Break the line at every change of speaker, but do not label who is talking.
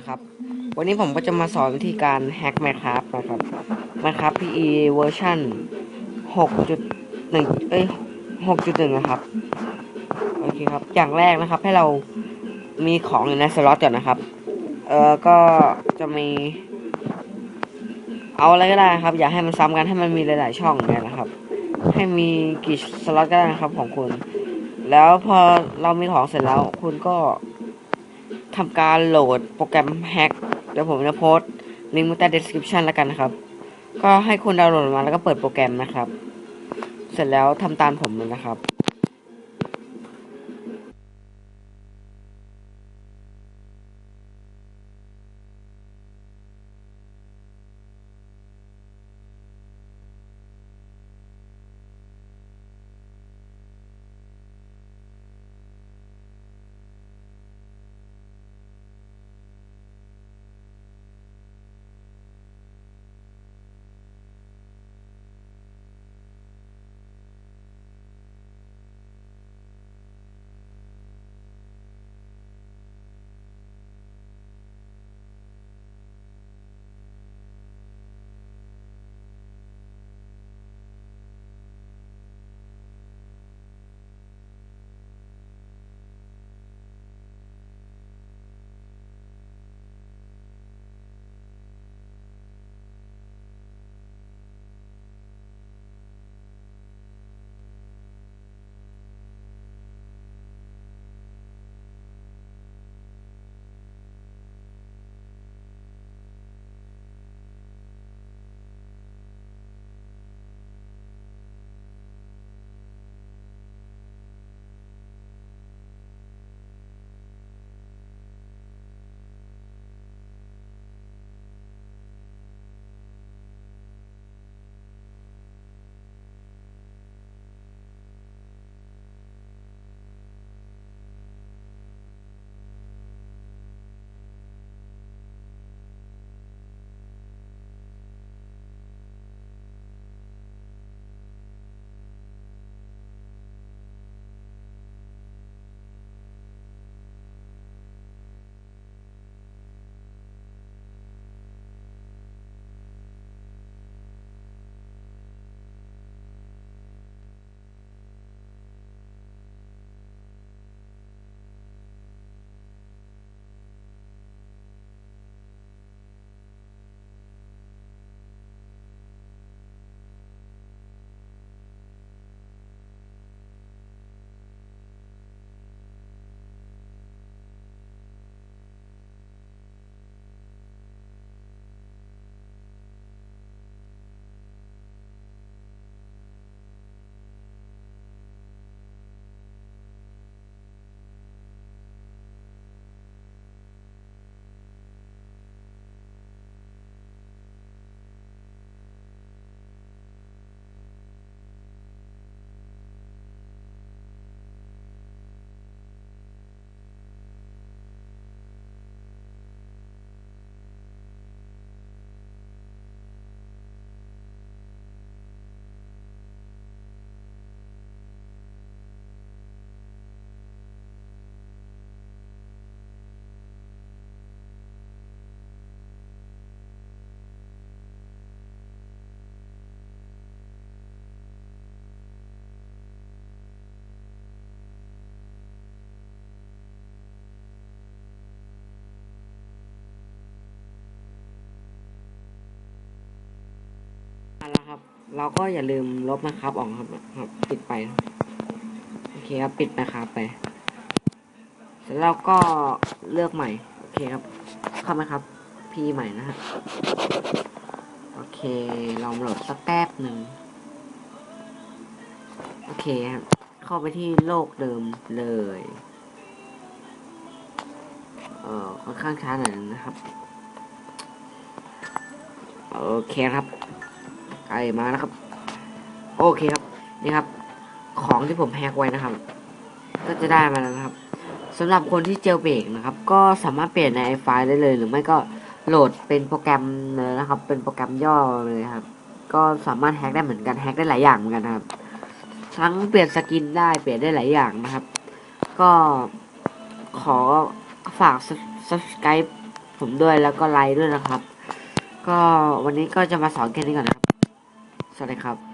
นะครับ วันนี้ผมก็จะมาสอนวิธีการแฮก Minecraft นะครับ Minecraft PE เวอร์ชัน6.1 เอ้ย 6.1 นะครับ โอเคครับ อย่างแรกนะครับให้เรามีของอยู่ในสล็อตก่อนนะครับ เออก็จะมี เอาอะไรก็ได้ครับ อย่าให้มันซ้ำกันให้มันมีหลาย ๆ ช่องเนี่ยนะครับ ให้มีกี่สล็อตก็ได้นะครับของคุณ แล้วพอเรามีของเสร็จแล้วคุณก็ ทำการโหลดโปรแกรมแฮกเดี๋ยวผมจะโพสต์ลิงก์ไว้ใต้ description แล้วกันนะครับ ก็ให้คุณดาวน์โหลดมาแล้วก็เปิดโปรแกรมนะครับ เสร็จแล้วทำตามผมเลยนะครับ เราก็อย่าลืมลบนะครับออกครับครับปิดไป โอเคครับปิดนะครับไป เสร็จแล้วก็เลือกใหม่ โอเคครับ เข้ามาครับพีใหม่นะฮะโอเคลองโหลดสักแป๊บหนึ่งโอเคครับเข้าไปที่โลกเดิมเลยเอ่อค่อนข้างช้าหน่อยนะครับ โอเคครับ ไกลมาแล้วครับ โอเคครับ นี่ครับ ของที่ผมแฮกไว้นะครับ ก็จะได้มาแล้วนะครับสำหรับคนที่เจลเบรกนะครับ ก็สามารถเปลี่ยนในไฟล์ได้เลย หรือไม่ก็โหลดเป็นโปรแกรมเลยนะครับ เป็นโปรแกรมย่อเลยครับ ก็สามารถแฮกได้เหมือนกันแฮกได้หลายอย่างเหมือนกันนะครับ ทั้งเปลี่ยนสกินได้เปลี่ยนได้หลายอย่างนะครับ ก็ขอฝาก subscribe ผมด้วยแล้วก็ไลค์ด้วยนะครับ ก็วันนี้ก็จะมาสอนแค่นี้ก่อนนะครับ สวัสดีครับ